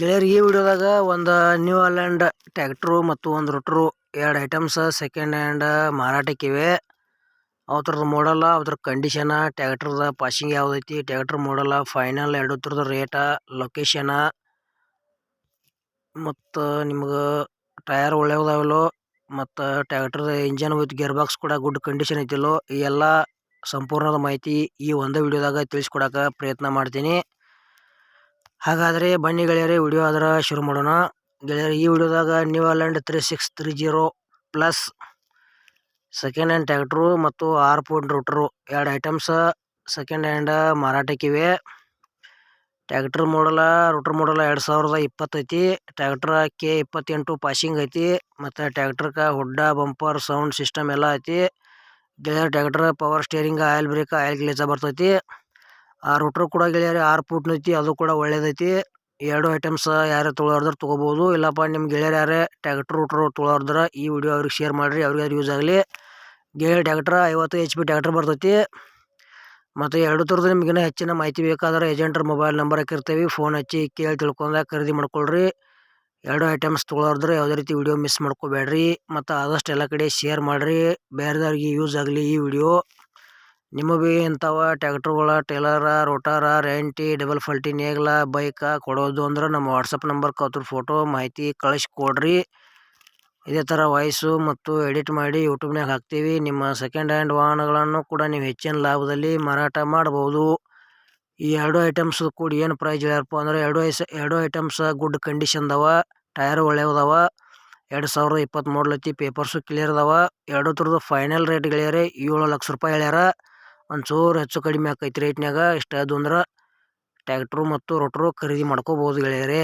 ಗೆಳೆಯರು ಈ ವಿಡಿಯೋದಾಗ ಒಂದು ನ್ಯೂ ಅಲ್ಯಾಂಡ್ ಟ್ಯಾಕ್ಟ್ರು ಮತ್ತು ಒಂದು ರೊಟ್ರು ಎರಡು ಐಟಮ್ಸ್ ಸೆಕೆಂಡ್ ಹ್ಯಾಂಡ್ ಮಾರಾಟಕ್ಕಿವೆ. ಅವ್ರದ್ದು ಮಾಡಲ್ಲ ಅದ್ರ ಕಂಡೀಷನ ಟ್ಯಾಕ್ಟ್ರದ ಪಾಸಿಂಗ್ ಯಾವುದೈತಿ ಟ್ಯಾಕ್ಟ್ರ್ ಮಾಡಲ್ಲ ಫೈನಲ್ ಎರಡು ಥರದ ರೇಟ ಲೊಕೇಶನ ಮತ್ತು ನಿಮ್ಗೆ ಟಯರ್ ಒಳ್ಳೆಯದಾವಲ್ಲೋ ಮತ್ತು ಟ್ಯಾಕ್ಟ್ರದ ಇಂಜನ್ ವಿತ್ ಗೇರ್ ಬಾಕ್ಸ್ ಕೂಡ ಗುಡ್ ಕಂಡೀಷನ್ ಐತಿಲ್ಲೋ, ಈ ಎಲ್ಲ ಸಂಪೂರ್ಣದ ಮಾಹಿತಿ ಈ ಒಂದು ವಿಡಿಯೋದಾಗ ತಿಳಿಸ್ಕೊಡಕ್ಕೆ ಪ್ರಯತ್ನ ಮಾಡ್ತೀನಿ. ಹಾಗಾದರೆ ಬನ್ನಿ ಗೆಳೆಯರೇ, ವಿಡಿಯೋ ಅದರ ಶುರು ಮಾಡೋಣ. ಗೆಳೆಯರು, ಈ ವಿಡಿಯೋದಾಗ New Holland three six three zero plus second hand tractor ಮತ್ತು ಆರ್ ಫೋನ್ ರೂಟ್ರು ಎರಡು ಐಟಮ್ಸ್ ಸೆಕೆಂಡ್ ಹ್ಯಾಂಡ್ ಮಾರಾಟಕ್ಕಿವೆ. ಟ್ಯಾಕ್ಟ್ರ್ ಮಾಡಲ ರೂಟ್ರ್ ಮಾಡಲ ಎರಡು ಸಾವಿರದ ಇಪ್ಪತ್ತೈತಿ ಟ್ಯಾಕ್ಟ್ರ ಕೆ ಇಪ್ಪತ್ತೆಂಟು ಪಾಸಿಂಗ್ ಐತಿ. ಮತ್ತು ಟ್ಯಾಕ್ಟ್ರಕ್ಕೆ ಹುಡ್ಡ ಬಂಪರ್ ಸೌಂಡ್ ಸಿಸ್ಟಮ್ ಎಲ್ಲ ಐತಿ. ಗೆಳೆಯರ್ tractor power steering oil brake oil ಗ್ಲೇಜ ಬರ್ತೈತಿ ಆ ರೂಟ್ರು ಕೂಡ ಗೆಳೆಯರೆ ಆರು ಪುಟ್ನ ಐತಿ, ಅದು ಕೂಡ ಒಳ್ಳೇದೈತಿ. ಎರಡು ಐಟಮ್ಸ್ ಯಾರು ತೊಗೊಳೋರ್ದ್ರೆ ತೊಗೋಬೋದು. ಇಲ್ಲಪ್ಪ ನಿಮ್ಮ ಗೆಳೆಯರು ಯಾರೇ ಟ್ಯಾಕ್ಟ್ರ್ ರೂಟ್ರು ತೊಗೊಳೋರ್ದ್ರೆ ಈ ವಿಡಿಯೋ ಅವ್ರಿಗೆ ಶೇರ್ ಮಾಡಿರಿ, ಅವ್ರಿಗೆ ಅದು ಯೂಸ್ ಆಗಲಿ. ಗೆಳೆಯರ್ ಟ್ಯಾಕ್ಟ್ರ್ ಐವತ್ತು ಎಚ್ ಪಿ ಟ್ಯಾಕ್ಟ್ರ್ ಬರ್ತೈತಿ. ಮತ್ತು ಎರಡು ಥರದ್ದು ನಿಮಗಿನ್ನೂ ಹೆಚ್ಚಿನ ಮಾಹಿತಿ ಬೇಕಾದ್ರೆ ಏಜೆಂಟ್ರ ಮೊಬೈಲ್ ನಂಬರ್ ಹಾಕಿರ್ತೀವಿ. ಫೋನ್ ಹಚ್ಚಿ ಕೇಳಿ ತಿಳ್ಕೊಂಡ ಖರೀದಿ ಮಾಡ್ಕೊಳ್ರಿ. ಎರಡು ಐಟಮ್ಸ್ ತೊಗೊಳೋದ್ರೆ ಯಾವುದೇ ರೀತಿ ವಿಡಿಯೋ ಮಿಸ್ ಮಾಡ್ಕೋಬೇಡ್ರಿ. ಮತ್ತು ಆದಷ್ಟು ಎಲ್ಲ ಕಡೆ ಶೇರ್ ಮಾಡಿರಿ. ಬೇರೆದವ್ರಿಗೆ ಯೂಸ್ ಆಗಲಿ ಈ ವಿಡಿಯೋ ನಿಮ್ಮ ಭೀ ಇಂಥವ ಟ್ಯಾಕ್ಟ್ರುಗಳ ಟೇಲರ, ರೋಟಾರ, ರೆಂಟಿ, ಡಬಲ್ ಫಲ್ಟಿ ನೇಗ್ಲ, ಬೈಕ ಕೊಡೋದು ಅಂದ್ರೆ ನಮ್ಮ ವಾಟ್ಸಪ್ ನಂಬರ್ ಅದ್ರ ಫೋಟೋ ಮಾಹಿತಿ ಕಳಿಸ್ಕೊಡ್ರಿ ಇದೇ ಥರ ವಾಯ್ಸು ಮತ್ತು ಎಡಿಟ್ ಮಾಡಿ ಯೂಟ್ಯೂಬ್ನಾಗ ಹಾಕ್ತೀವಿ. ನಿಮ್ಮ ಸೆಕೆಂಡ್ ಹ್ಯಾಂಡ್ ವಾಹನಗಳನ್ನು ಕೂಡ ನೀವು ಹೆಚ್ಚಿನ ಲಾಭದಲ್ಲಿ ಮಾರಾಟ ಮಾಡ್ಬೋದು. ಈ ಎರಡು ಐಟಮ್ಸ್ ಕೂಡ ಏನು ಪ್ರೈಸ್ ಹೇಳ್ಯಾರಪ್ಪ ಅಂದ್ರೆ ಎರಡು ಐಸ್, ಎರಡು ಐಟಮ್ಸ್ ಗುಡ್ ಕಂಡೀಷನ್ದವ ಟಯರ್ ಒಳ್ಳೆಯದವ ಎರಡು ಸಾವಿರದ ಇಪ್ಪತ್ತ್ ಮೂರು ಐತಿ ಪೇಪರ್ಸು ಕ್ಲಿಯರ್ ಅದಾವ ಎರಡು ಥರದ್ದು ಫೈನಲ್ ರೇಟ್ ಏಳು ಲಕ್ಷ ರೂಪಾಯಿ ಹೇಳ್ಯಾರ. ಒಂಚೂರು ಹೆಚ್ಚು ಕಡಿಮೆ ಆಕೈತಿ ರೇಟ್ನ್ಯಾಗ ಇಷ್ಟ ಅದು ಅಂದ್ರೆ ಟ್ಯಾಕ್ಟ್ರು ಮತ್ತು ರೋಟ್ರು ಖರೀದಿ ಮಾಡ್ಕೋಬೋದು ಗೆಳೆಯರೆ.